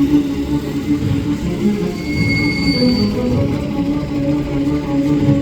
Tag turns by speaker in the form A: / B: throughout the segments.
A: Thank you.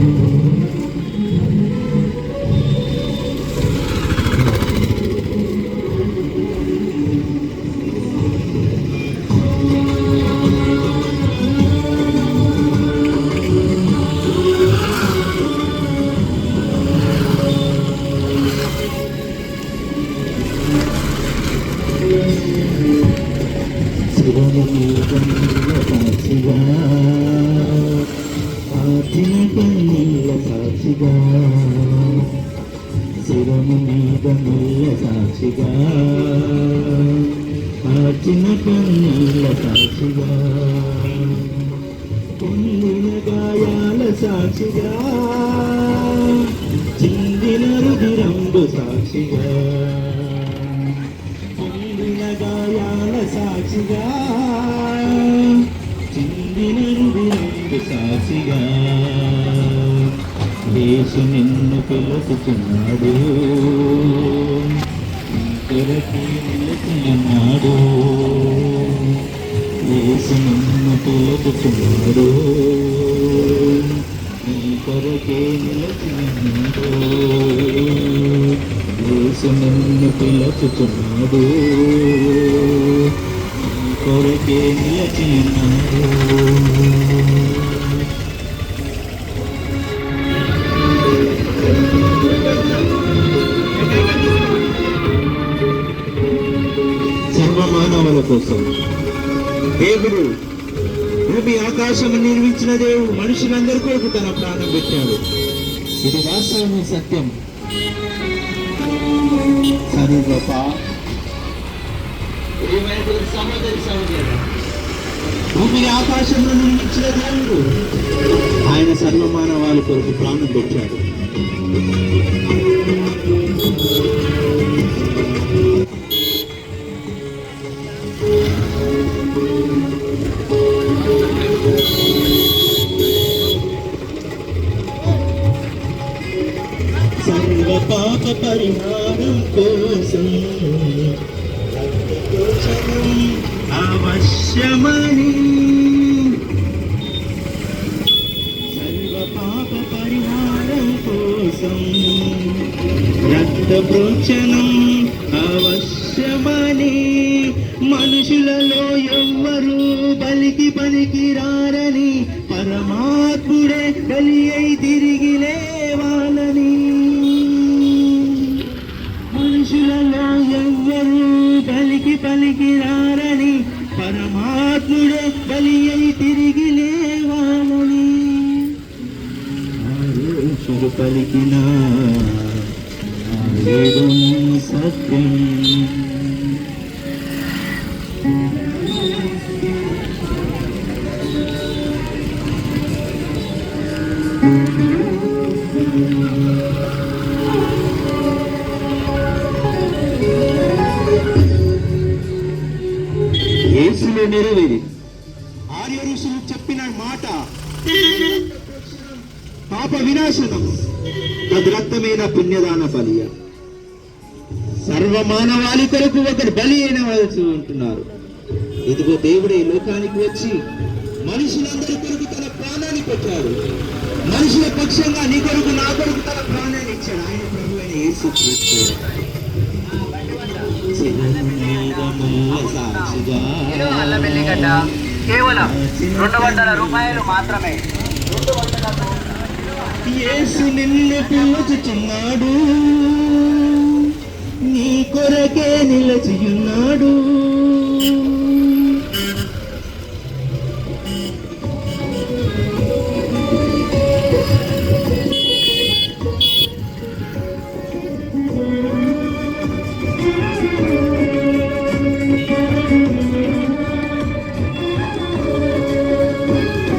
A: ఆచిన సాక్షిగా శిరము మీద నీళ్ళ సాక్షిగా ఆచిన కన్నీళ్ళ సాక్షిగా పొందిన గాయాల సాక్షిగా చిందిన రుధిరంబు సాక్షిగా పొందిన గాయాల సాక్షిగా చిందిన రుధిరంబు సాక్షిగా యేసు నిన్ను పిలుచుచున్నాడు కొరకి నిలుచున్నాడు యేసు నిన్ను పిలుచుచున్నాడు నీ కొరకే నిలుచున్నాడు యేసు నిన్ను పిలుచుచున్నాడు కొరికే నిలిచినాడు. సర్వమానవుల కోసం. దేవుడు భూమి ఆకాశం నిర్మించిన దేవుడు మనుషులందరి కొరకు తన ప్రాణం పెట్టాడు. ఇది వాస్తవమే సత్యం. సరిగొప్ప భూమిని ఆకాశంలో నిర్మించిన దేవుడు ఆయన సర్వమానవాళి కొరకు ప్రాణం పెట్టాడు పాప పరిహారం కో అవశ్యమని సర్వ పాప పరిహారం కోసం రక్త ప్రోచనం అవశ్యమని మనుషులలో ఎవ్వరు బలికి పనికి రారని పరమాత్ముడే బలి అయి తిరిగి తిరిగి లేవాలని మనుషులు పలికిన సత్యం. యేసులో నెరవేరి. పాప వినాశనం. తద్రక్తమైన పుణ్యదాన బలియ సర్వ మానవాళి కొరకు ఒకరు బలి అయిన వలసి ఉంటున్నారు. ఇదిగో దేవుడు ఈ లోకానికి వచ్చి మనుషులందరి కొరకు తన ప్రాణాన్ని పెట్టాడు. మనుషుల పక్షంగా నీ కొరకు నా కొరకు తన ప్రాణాన్ని ఇచ్చాడు. ఆయన ప్రభు అయిన యేసు
B: కేవలం రెండు వందల రూపాయలు మాత్రమే.
A: యేసు నిన్ను పిలుచుచున్నాడు.